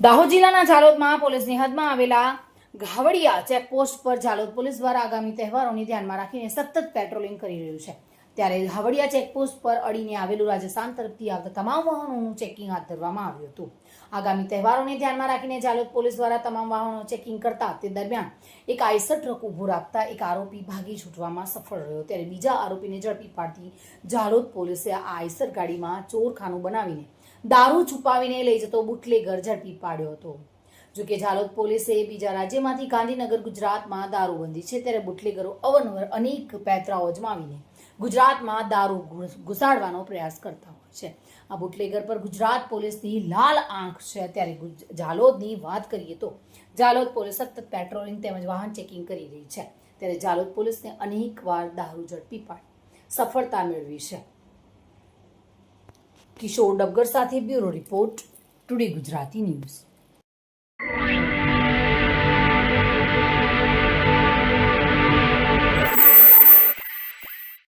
દાહોદ જિલ્લાના ઝાલોદમાં પોલીસની હદમાં આવેલા ઘાવડિયા ચેકપોસ્ટ પર ઝાલોદ પોલીસ દ્વારા આગામી તહેવારોને ધ્યાનમાં રાખીને સતત પેટ્રોલિંગ કરી રહ્યું છે. ત્યારે ઘાવડિયા ચેકપોસ્ટ પર અડીને આવેલું રાજસ્થાન તરફથી આવતા તમામ વાહનોનું ચેકિંગ હાથ ધરવામાં આવ્યું હતું. આગામી તહેવારોને ધ્યાનમાં રાખીને ઝાલોદ પોલીસ દ્વારા તમામ વાહનો ચેકિંગ કરતા તે દરમિયાન એક આઈસર ટ્રક ઊભો રાખતા એક આરોપી ભાગી છૂટવામાં સફળ રહ્યો. ત્યારે બીજા આરોપીને ઝડપી પાડતી ઝાલોદ પોલીસે આ આઈસર ગાડીમાં ચોરખાનું બનાવીને દારૂ છુપાવીને લઈ જતો બુટલેગર ઝડપી પાડ્યો હતો. જોકે ઝાલોદ પોલીસે બીજા રાજ્યમાંથી ગાંધીનગર, ગુજરાતમાં દારૂબંધી છે ત્યારે બુટલેગરો અવનવર અનેક પેતરાઓ અજમાવીને ગુજરાતમાં દારૂ ઘુસાડવાનો પ્રયાસ કરતા હોય છે. આ બુટલેગર પર ગુજરાત પોલીસની લાલ આંખ છે ત્યારે ઝાલોદની વાત કરીએ તો ઝાલોદ પોલીસ સતત પેટ્રોલિંગ તેમજ વાહન ચેકિંગ કરી રહી છે. ત્યારે ઝાલોદ પોલીસને અનેક વાર દારૂ ઝડપી પાડી, સફળતા મેળવી છે. કિશોર ડબગર સાથે bureau report today Gujarati news.